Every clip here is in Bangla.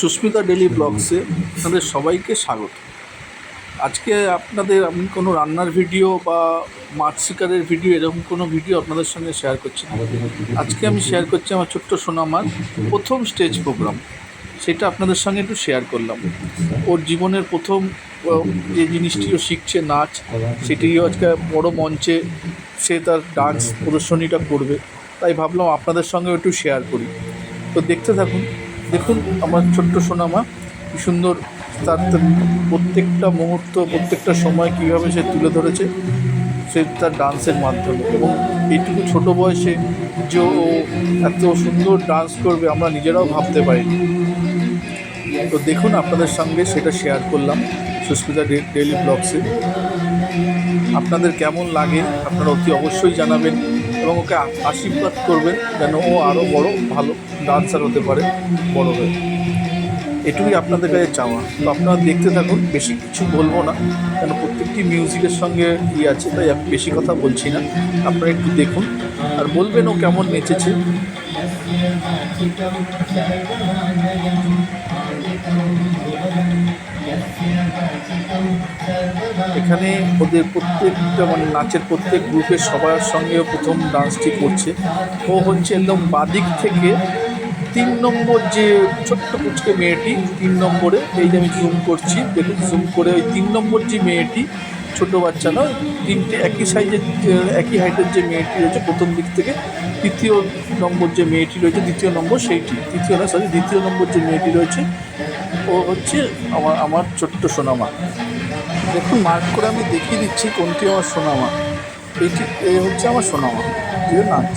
সুস্মিতা ডেলি ব্লগসে আপনাদের সবাইকে স্বাগত। আজকে আপনাদের আমি কোনো রান্নার ভিডিও বা মাছ শিকারের ভিডিও, এরকম কোনো ভিডিও আপনাদের সঙ্গে শেয়ার করছি না। আজকে আমি শেয়ার করছি আমার ছোট্ট সোনা সোনামার প্রথম স্টেজ প্রোগ্রাম সেটা আপনাদের সঙ্গে একটু শেয়ার করলাম। ওর জীবনের প্রথম যে জিনিসটিও শিখছে নাচ, সেটিও আজকে বড় মঞ্চে সে তার ডান্স প্রদর্শনীটা করবে। তাই ভাবলাম আপনাদের সঙ্গে একটু শেয়ার করি। তো দেখতে থাকুন। দেখুন, আমার ছোট্ট সোনামা, কি সুন্দর তার প্রত্যেকটা মুহূর্ত, প্রত্যেকটা সময় কীভাবে সে তুলে ধরেছে, সে তার ডান্সের মাধ্যমে। এবং এইটুকু ছোট বয়সে যে ও এত সুন্দর ডান্স করবে, আমরা নিজেরাও ভাবতে পারিনি। তো দেখুন, আপনাদের সঙ্গে সেটা শেয়ার করলাম সুস্মিতা ডে- ডেইলি ব্লগসে। আপনাদের কেমন লাগে আপনারা অতি অবশ্যই জানাবেন। এবং ওকে আশীর্বাদ করবেন যেন ও আরও বড় ভালো ডান্সার হতে পারে, বড় হয়ে। এটুকুই আপনাদের কাছে চাওয়া। তো আপনারা দেখতে থাকুন, বেশি কিছু বলব না। কেন প্রত্যেকটি মিউজিকের সঙ্গে ই আছে, তাই আমি বেশি কথা বলছি না। আপনারা একটু দেখুন। আর বলবেন ও কেমন নেচেছে। এখানে ওদের প্রত্যেকটা মানে নাচের প্রত্যেক গ্রুপের সবার সঙ্গে প্রথম ডান্সটি করছে। ও হচ্ছে একদম বাদিক থেকে তিন নম্বর যে ছোট্ট কুচকে মেয়েটি, তিন নম্বরে, এই যে আমি জুম করছি, দেখুন জুম করে ওই তিন নম্বর যে মেয়েটি, ছোট বাচ্চা নয়, তিনটে একই সাইজের একই হাইটের যে মেয়েটি রয়েছে প্রথম দিক থেকে, তৃতীয় নম্বর যে মেয়েটি রয়েছে, দ্বিতীয় নম্বর সেইটি, তৃতীয় না সরি দ্বিতীয় নম্বর যে মেয়েটি রয়েছে ও হচ্ছে আমার আমার ছোট্ট সোনামা। দেখুন মার্ক করে আমি দেখিয়ে দিচ্ছি কোনটি আমার সোনামা। এইটি, এ হচ্ছে আমার সোনামা যে নাচ।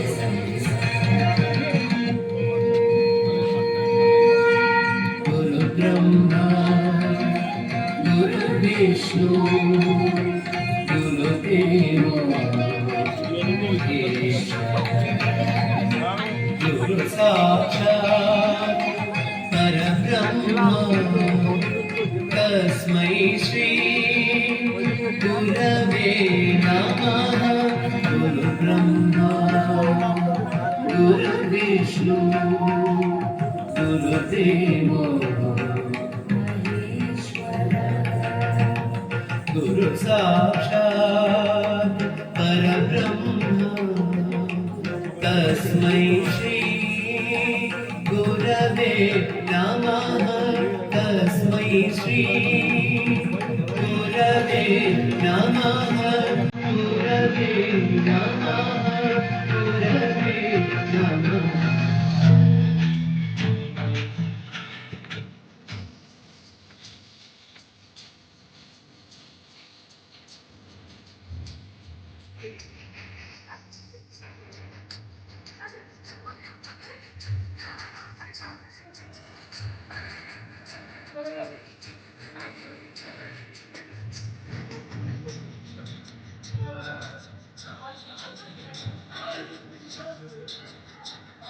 तस्मै श्री गुरवे नमः गुरु ब्रह्मा गुरु विष्णु गुरुदेव गुरु साक्षात् परब्रह्म तस्मै श्री गुरवे नमः ശ്രീ ഗുരവേ നമ ഗുരവേ നമ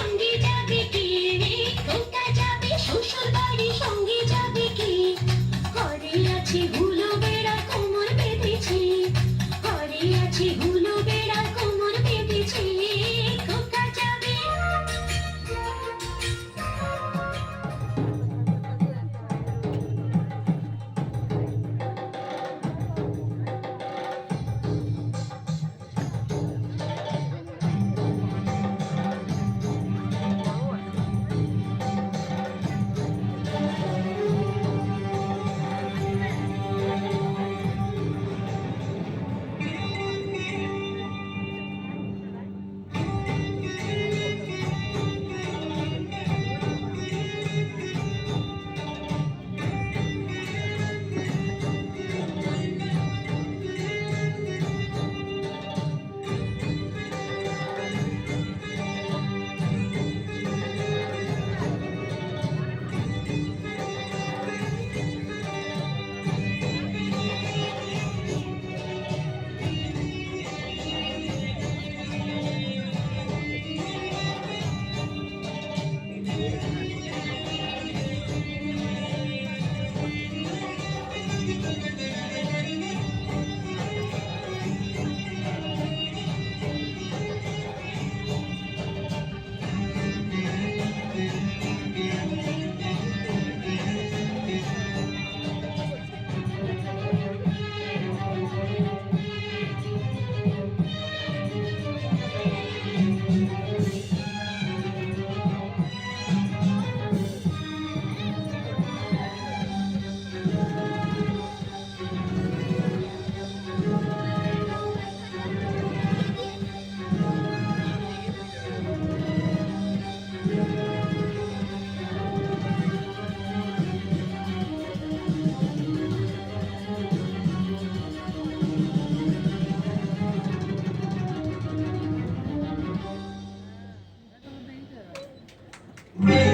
বাড়ি Yeah.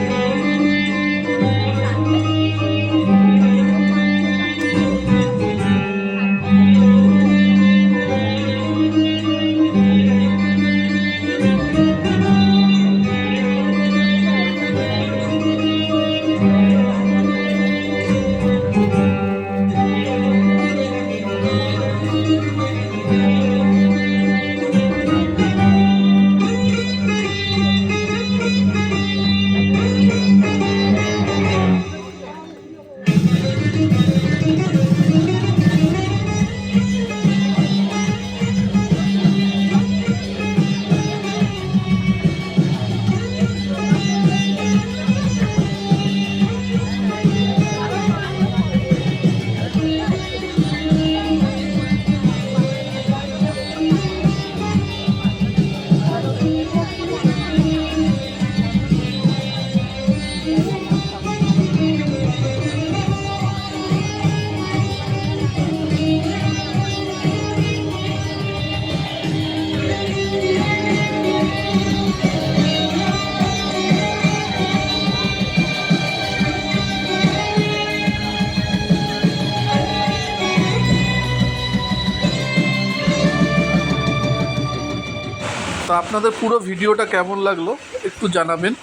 আপনাদের পুরো ভিডিওটা কেমন লাগল একটু জানাবেন।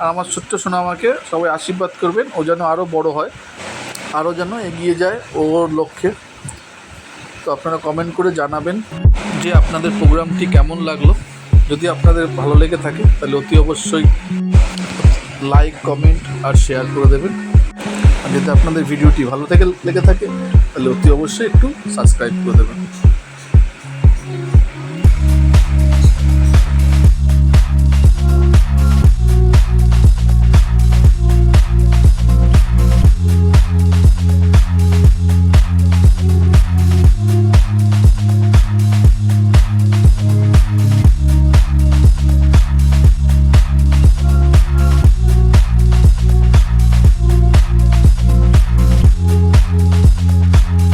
আর আমার ছোট্ট সোনা আমাকে সবাই আশীর্বাদ করবেন, ও যেন আরও বড় হয় আরও যেন এগিয়ে যায় ওর লক্ষ্যে। তো আপনারা কমেন্ট করে জানাবেন যে আপনাদের প্রোগ্রামটি কেমন লাগল। যদি আপনাদের ভালো লেগে থাকে, তাহলে অতি অবশ্যই লাইক কমেন্ট আর শেয়ার করে দেবেন। আর যদি আপনাদের ভিডিওটি ভালো থেকে লেগে থাকে, তাহলে অতি অবশ্যই একটু সাবস্ক্রাইব করে দেবেন।